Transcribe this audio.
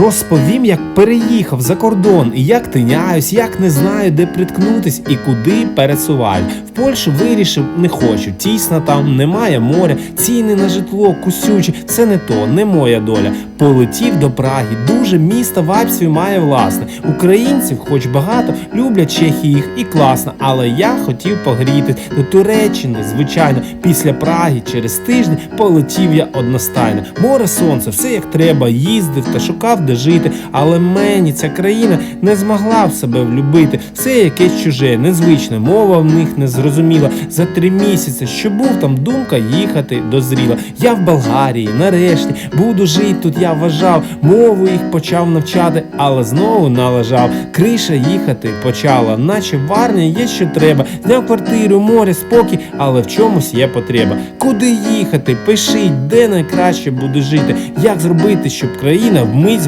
Розповім, як переїхав за кордон, і як тиняюсь, як не знаю, де приткнутись і куди пересуваю. В Польщу вирішив, не хочу. Тісно там, немає моря, ціни на житло кусючі, це не то, не моя доля. Полетів до Праги, дуже місто вайб свій має власне. Українців, хоч багато, люблять чехи їх і класно, але я хотів погрітись до Туреччини, звичайно, після Праги через тиждень полетів я одностайно. Море сонце, все як треба, їздив та шукав, де жити. Але мені ця країна не змогла в себе влюбити. Все якесь чуже, незвичне, мова в них не зрозуміла. За три місяці, що був там, думка їхати дозріла. Я в Болгарії, нарешті, буду жити тут, я вважав. Мову їх почав навчати, але знову налажав. Криша їхати почала, наче в армії є що треба. Зняв квартиру, море, спокій, але в чомусь є потреба. Куди їхати? Пишіть, де найкраще буде жити. Як зробити, щоб країна вмить звалила